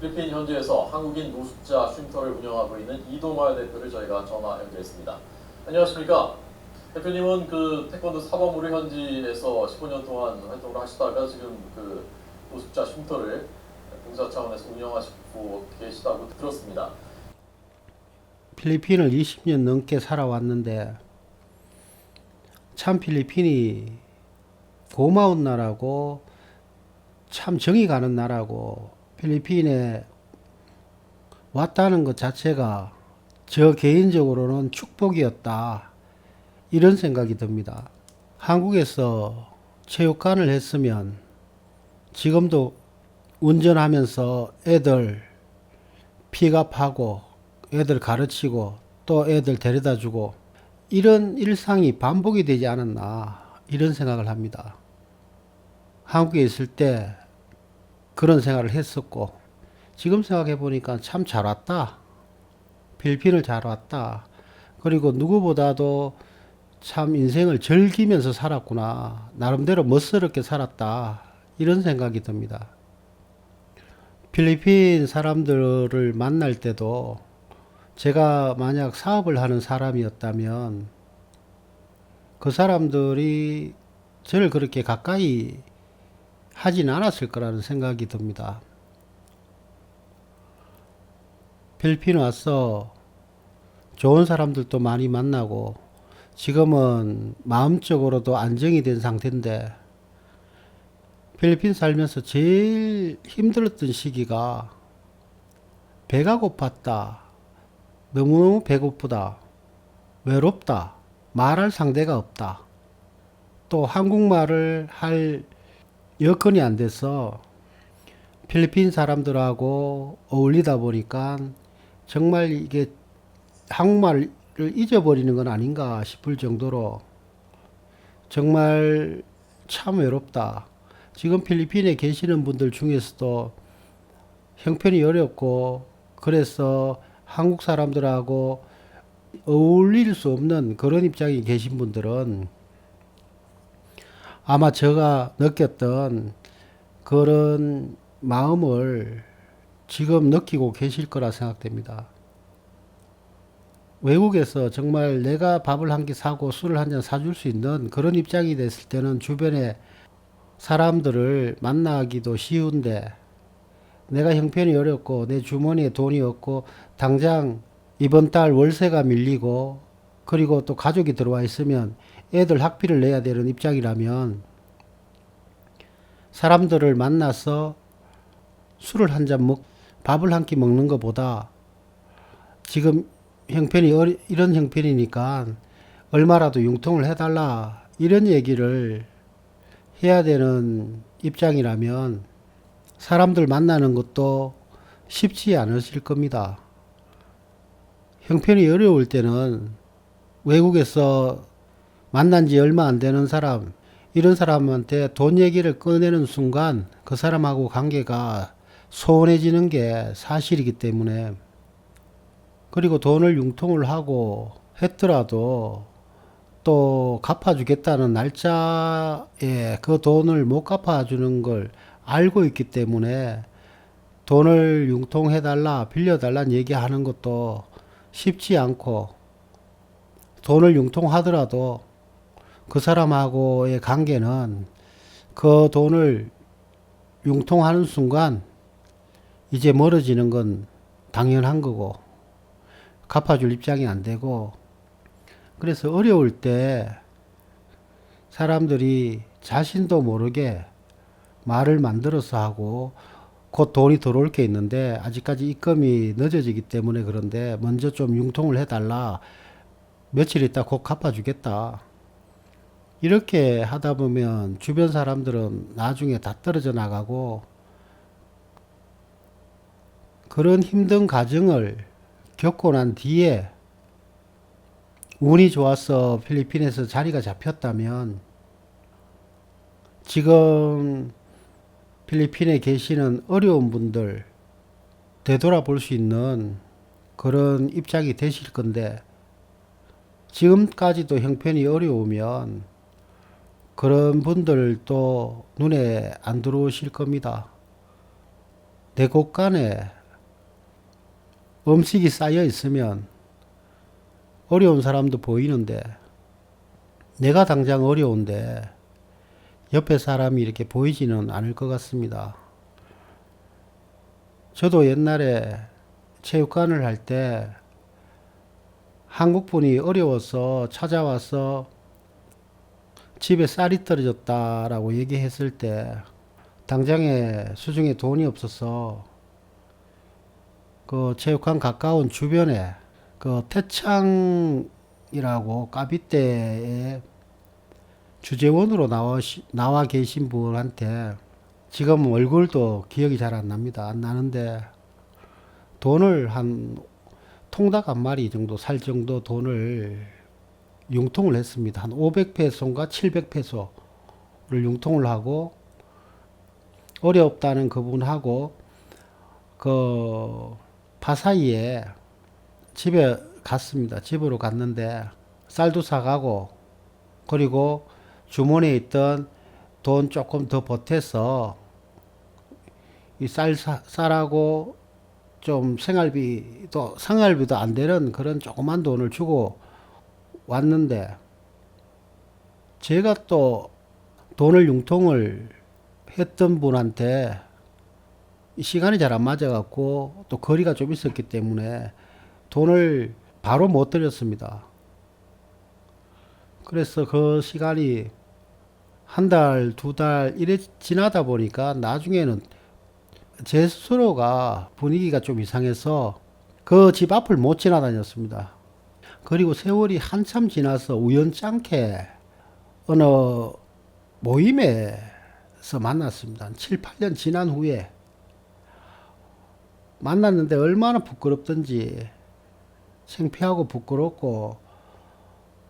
필리핀 현지에서 한국인 노숙자 쉼터를 운영하고 있는 이동화 대표를 저희가 전화 연결했습니다. 안녕하십니까? 대표님은 그 태권도 사범우리 현지에서 15년 동안 활동을 하시다가 지금 그 노숙자 쉼터를 봉사 차원에서 운영하시고 계시다고 들었습니다. 필리핀을 20년 넘게 살아왔는데 참 필리핀이 고마운 나라고 참 정이 가는 나라고 필리핀에 왔다는 것 자체가 저 개인적으로는 축복이었다 이런 생각이 듭니다. 한국에서 체육관을 했으면 지금도 운전하면서 애들 픽업하고 애들 가르치고 또 애들 데려다 주고 이런 일상이 반복이 되지 않았나 이런 생각을 합니다. 한국에 있을 때 그런 생각을 했었고 지금 생각해 보니까 참 잘 왔다. 필리핀을 잘 왔다. 그리고 누구보다도 참 인생을 즐기면서 살았구나. 나름대로 멋스럽게 살았다. 이런 생각이 듭니다. 필리핀 사람들을 만날 때도 제가 만약 사업을 하는 사람이었다면 그 사람들이 저를 그렇게 가까이 하진 않았을 거라는 생각이 듭니다. 필리핀 와서 좋은 사람들도 많이 만나고 지금은 마음적으로도 안정이 된 상태인데 필리핀 살면서 제일 힘들었던 시기가 배가 고팠다. 너무너무 배고프다. 외롭다. 말할 상대가 없다. 또 한국말을 할 여건이 안 돼서 필리핀 사람들하고 어울리다 보니까 정말 이게 한국말을 잊어버리는 건 아닌가 싶을 정도로 정말 참 외롭다. 지금 필리핀에 계시는 분들 중에서도 형편이 어렵고 그래서 한국 사람들하고 어울릴 수 없는 그런 입장에 계신 분들은 아마 제가 느꼈던 그런 마음을 지금 느끼고 계실 거라 생각됩니다. 외국에서 정말 내가 밥을 한 끼 사고 술을 한 잔 사줄 수 있는 그런 입장이 됐을 때는 주변에 사람들을 만나기도 쉬운데 내가 형편이 어렵고 내 주머니에 돈이 없고 당장 이번 달 월세가 밀리고 그리고 또 가족이 들어와 있으면 애들 학비를 내야 되는 입장이라면 사람들을 만나서 술을 한 잔 먹, 밥을 한 끼 먹는 것보다 지금 형편이 어리, 이런 형편이니까 얼마라도 융통을 해달라 이런 얘기를 해야 되는 입장이라면 사람들 만나는 것도 쉽지 않으실 겁니다. 형편이 어려울 때는 외국에서 만난 지 얼마 안 되는 사람, 이런 사람한테 돈 얘기를 꺼내는 순간 그 사람하고 관계가 소원해지는 게 사실이기 때문에. 그리고 돈을 융통을 하고 했더라도 또 갚아주겠다는 날짜에 그 돈을 못 갚아주는 걸 알고 있기 때문에 돈을 융통해달라, 빌려달라는 얘기하는 것도 쉽지 않고 돈을 융통하더라도 그 사람하고의 관계는 그 돈을 융통하는 순간 이제 멀어지는 건 당연한 거고 갚아줄 입장이 안 되고 그래서 어려울 때 사람들이 자신도 모르게 말을 만들어서 하고 곧 돈이 들어올 게 있는데 아직까지 입금이 늦어지기 때문에 그런데 먼저 좀 융통을 해달라. 며칠 있다 곧 갚아주겠다 이렇게 하다 보면 주변 사람들은 나중에 다 떨어져 나가고 그런 힘든 과정을 겪고 난 뒤에 운이 좋아서 필리핀에서 자리가 잡혔다면 지금 필리핀에 계시는 어려운 분들 되돌아볼 수 있는 그런 입장이 되실 건데 지금까지도 형편이 어려우면 그런 분들도 눈에 안 들어오실 겁니다. 대곳간에 음식이 쌓여 있으면 어려운 사람도 보이는데 내가 당장 어려운데 옆에 사람이 이렇게 보이지는 않을 것 같습니다. 저도 옛날에 체육관을 할 때 한국분이 어려워서 찾아와서 집에 쌀이 떨어졌다라고 얘기했을 때 당장에 수중에 돈이 없어서 그 체육관 가까운 주변에 그 태창이라고 까비떼에 주재원으로 나와, 나와 계신 분한테 지금 얼굴도 기억이 잘 안 납니다. 안 나는데 돈을 한 통닭 한 마리 정도 살 정도 돈을 융통을 했습니다. 한 500페소인가 700페소를 융통을 하고 어렵다는 그분하고 그 파사이에 집에 갔습니다. 집으로 갔는데 쌀도 사가고 그리고 주머니에 있던 돈 조금 더 보태서 이 쌀 쌀하고 좀 생활비도 생활비도 안 되는 그런 조그만 돈을 주고 왔는데 제가 또 돈을 융통을 했던 분한테 시간이 잘 안 맞아갖고 또 거리가 좀 있었기 때문에 돈을 바로 못 드렸습니다. 그래서 그 시간이 한 달, 두 달 이래 지나다 보니까 나중에는 제 스스로가 분위기가 좀 이상해서 그 집 앞을 못 지나다녔습니다. 그리고 세월이 한참 지나서 우연찮게 어느 모임에서 만났습니다. 한 7, 8년 지난 후에 만났는데 얼마나 부끄럽던지 창피하고 부끄럽고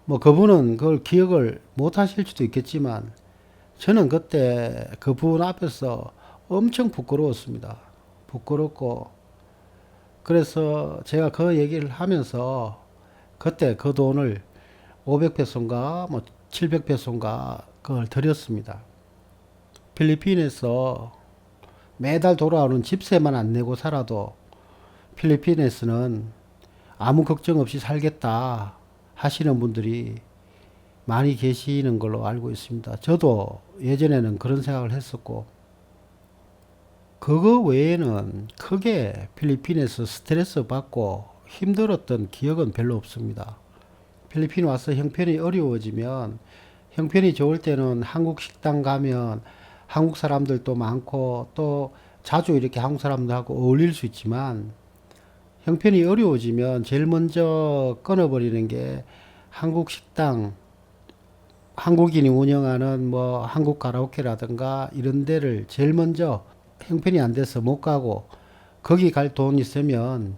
뭐 그분은 그걸 기억을 못 하실 수도 있겠지만 저는 그때 그분 앞에서 엄청 부끄러웠습니다. 부끄럽고 그래서 제가 그 얘기를 하면서 그때 그 돈을 500페소인가 뭐 700페소인가 그걸 드렸습니다. 필리핀에서 매달 돌아오는 집세만 안 내고 살아도 필리핀에서는 아무 걱정 없이 살겠다 하시는 분들이 많이 계시는 걸로 알고 있습니다. 저도 예전에는 그런 생각을 했었고, 그거 외에는 크게 필리핀에서 스트레스 받고 힘들었던 기억은 별로 없습니다. 필리핀 와서 형편이 어려워지면 형편이 좋을 때는 한국 식당 가면 한국 사람들도 많고 또 자주 이렇게 한국 사람들하고 어울릴 수 있지만 형편이 어려워지면 제일 먼저 끊어버리는 게 한국 식당, 한국인이 운영하는 뭐 한국 가라오케라든가 이런 데를 제일 먼저 형편이 안 돼서 못 가고 거기 갈 돈 있으면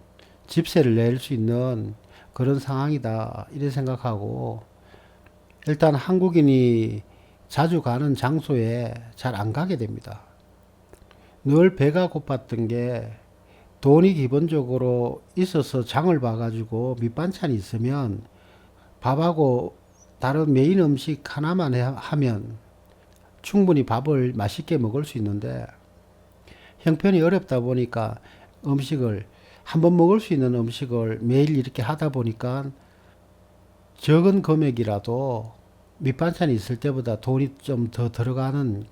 집세를 낼 수 있는 그런 상황이다 이래 생각하고 일단 한국인이 자주 가는 장소에 잘 안 가게 됩니다. 늘 배가 고팠던 게 돈이 기본적으로 있어서 장을 봐가지고 밑반찬이 있으면 밥하고 다른 메인 음식 하나만 해- 하면 충분히 밥을 맛있게 먹을 수 있는데 형편이 어렵다 보니까 음식을 한 번 먹을 수 있는 음식을 매일 이렇게 하다 보니까 적은 금액이라도 밑반찬이 있을 때보다 돈이 좀 더 들어가는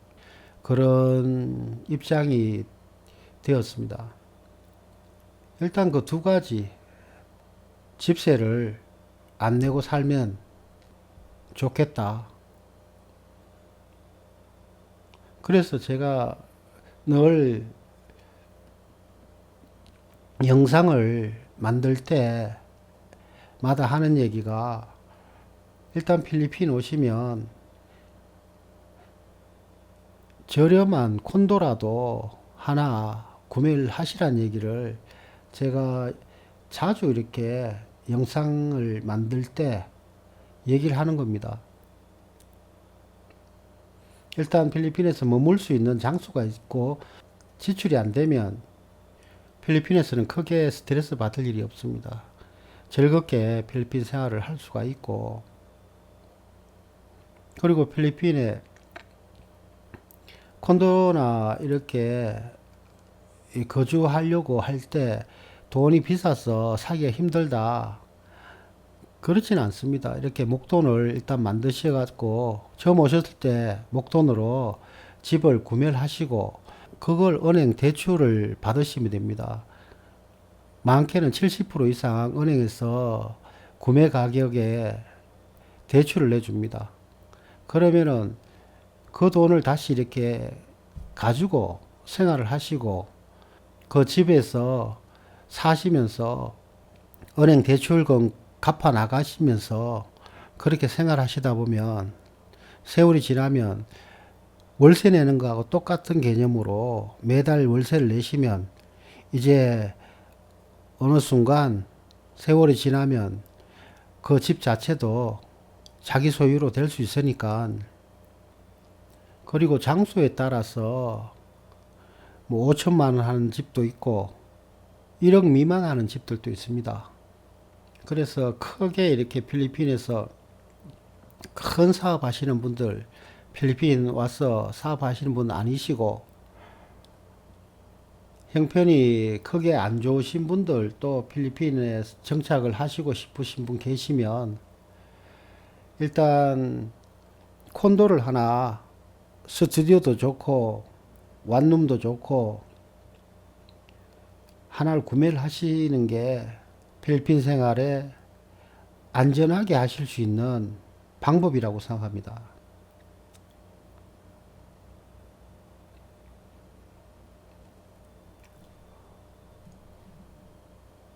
그런 입장이 되었습니다. 일단 그 두 가지 집세를 안 내고 살면 좋겠다. 그래서 제가 늘 영상을 만들 때마다 하는 얘기가 일단 필리핀 오시면 저렴한 콘도라도 하나 구매를 하시란 얘기를 제가 자주 이렇게 영상을 만들 때 얘기를 하는 겁니다. 일단 필리핀에서 머물 수 있는 장소가 있고 지출이 안 되면 필리핀에서는 크게 스트레스 받을 일이 없습니다. 즐겁게 필리핀 생활을 할 수가 있고 그리고 필리핀에 콘도나 이렇게 이 거주하려고 할 때 돈이 비싸서 사기가 힘들다. 그렇지는 않습니다. 이렇게 목돈을 일단 만드셔 갖고 처음 오셨을 때 목돈으로 집을 구매를 하시고 그걸 은행 대출을 받으시면 됩니다. 많게는 70% 이상 은행에서 구매 가격에 대출을 내줍니다. 그러면은 그 돈을 다시 이렇게 가지고 생활을 하시고 그 집에서 사시면서 은행 대출금 갚아 나가시면서 그렇게 생활하시다 보면 세월이 지나면 월세 내는 거하고 똑같은 개념으로 매달 월세를 내시면 이제 어느 순간 세월이 지나면 그 집 자체도 자기 소유로 될 수 있으니까 그리고 장소에 따라서 뭐 5천만 원 하는 집도 있고 1억 미만 하는 집들도 있습니다. 그래서 크게 이렇게 필리핀에서 큰 사업 하시는 분들 필리핀 와서 사업 하시는 분 아니시고 형편이 크게 안 좋으신 분들 또 필리핀에 정착을 하시고 싶으신 분 계시면 일단 콘도를 하나 스튜디오도 좋고 원룸도 좋고 하나를 구매를 하시는 게 필리핀 생활에 안전하게 하실 수 있는 방법이라고 생각합니다.